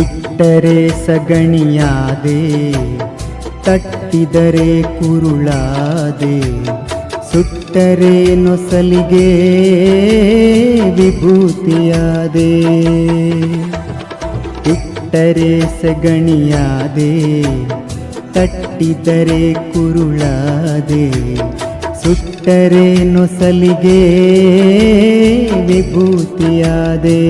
ಇಟ್ಟರೆ ಸಗಣಿಯಾದೆ ತಟ್ಟಿದರೆ ಕುರುಳಾದೆ ಸುಟ್ಟರೆ ನೊಸಲಿಗೆ ವಿಭೂತಿಯಾದೆ. ಇಟ್ಟರೆ ಸಗಣಿಯಾದೆ ತಟ್ಟಿದರೆ ಕುರುಳಾದೆ ಸುಟ್ಟರೆ ನೊಸಲಿಗೆ ವಿಭೂತಿಯಾದೆ.